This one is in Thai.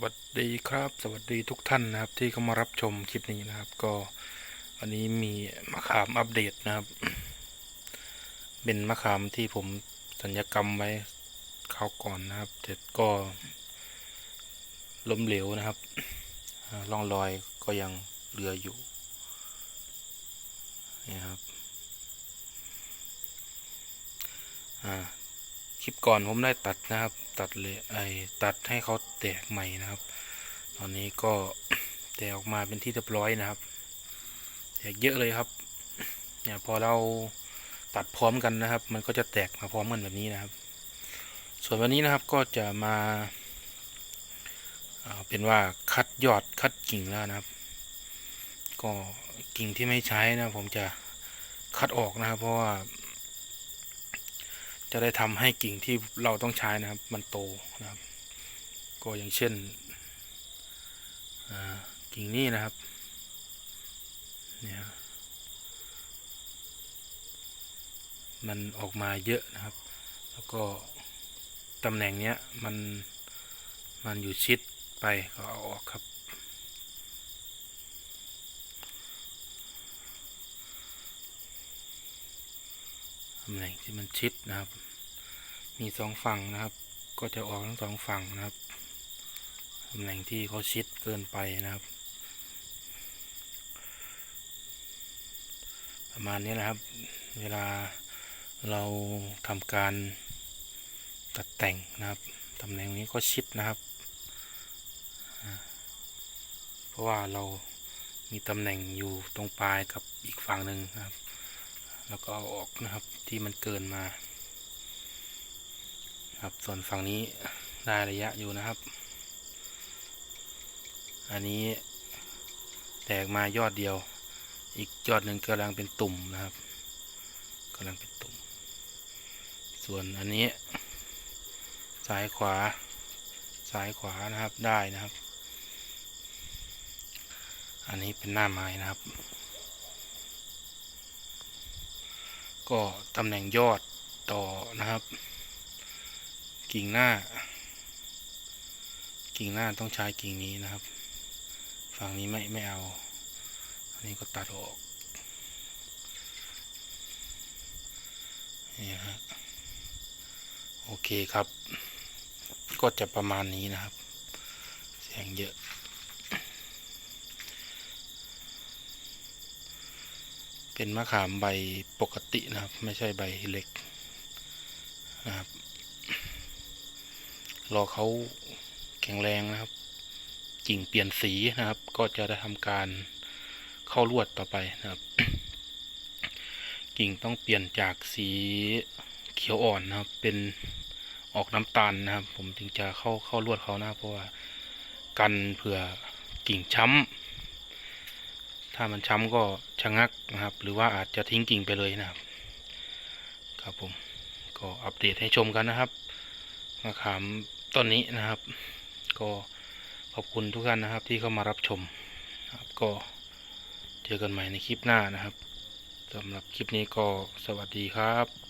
วัสดีครับ สวัสดีทุกท่านนะครับ ที่เข้ามารับชมคลิปนี้นะครับ ก็วันนี้มีมะขามอัปเดตนะครับ เป็นมะขามที่ผมสัญญกรรมไว้คราวก่อนนะครับแต่ก็ล้มเหลวนะครับอ่าร่องรอยก็ยังเหลืออยู่นี่ครับอ่า คลิปก่อนผมได้ตัดนะครับ ตัดเลยไอตัดให้เขาแตกใหม่นะครับ ตอนนี้ก็แตกออกมาเป็นที่เรียบร้อยนะครับแตกเยอะเลยครับเนี่ยพอเราตัดพร้อมกันนะครับ มันก็จะแตกมาพร้อมกันแบบนี้นะครับ ส่วนวันนี้นะครับก็จะมาเป็นว่าคัดยอดคัดกิ่งแล้วนะครับ ก็กิ่งที่ไม่ใช้นะผมจะคัดออกนะครับ เพราะว่า จะได้ทำให้กิ่งที่เราต้องใช้นะครับ มันโตนะครับ ก็อย่างเช่นกิ่งนี้นะครับเนี่ยมันออกมาเยอะนะครับ แล้วก็ตำแหน่งเนี้ยมันมันอยู่ชิดไปก็เอาออกครับำแหน่งที่มันชิดนะครับ มีสองฝั่งนะครับ ก็จะออกทั้งสองฝั่งนะครับตำแหน่งที่เขาชิดเกินไปนะครับ ประมาณนี้นะครับ เวลาเราทำการตัดแต่งนะครับตำแหน่งนี้ก็ชิดนะครับ เพราะว่าเรามีตำแหน่งอยู่ตรงปลายกับอีกฝั่งหนึ่งนะครับ แล้วก็เอาออกนะครับที่มันเกินมาครับส่วนฝั่งนี้ได้ระยะอยู่นะครับ อันนี้แตกมายอดเดียว อีกยอดหนึ่งกำลังเป็นตุ่มนะครับกำลังเป็นตุ่ม ส่วนอันนี้ซ้ายขวาซ้ายขวานะครับได้นะครับ อันนี้เป็นหน้าไม้นะครับ ก็ตำแหน่งยอดต่อนะครับ กิ่งหน้า กิ่งหน้าต้องใช้กิ่งนี้นะครับ ฝั่งนี้ไม่ไม่เอา อันนี้ก็ตัดออก นี่ฮะโอเคครับ ก็จะประมาณนี้นะครับแสงเยอะ เป็นมะขามใบปกตินะครับ ไม่ใช่ใบเล็กนะครับ รอเขาแข็งแรงนะครับ กิ่งเปลี่ยนสีนะครับ ก็จะได้ทำการเข้าลวดต่อไปนะครับ กิ่งต้องเปลี่ยนจากสีเขียวอ่อนนะครับ เป็นออกน้ำตาลนะครับ ผมถึงจะเข้าเข้าลวดเขานะเพราะว่ากันเผื่อกิ่งช้ำถ้ามันช้ำก็ ชะงักนะครับ หรือว่าอาจจะทิ้งกิ่งไปเลยนะครับ ครับผมก็อัปเดตให้ชมกันนะครับมะขามต้นนี้นะครับ ก็ขอบคุณทุกท่านนะครับที่เข้ามารับชมครับก็เจอกันใหม่ในคลิปหน้านะครับสำหรับคลิปนี้ก็สวัสดีครับ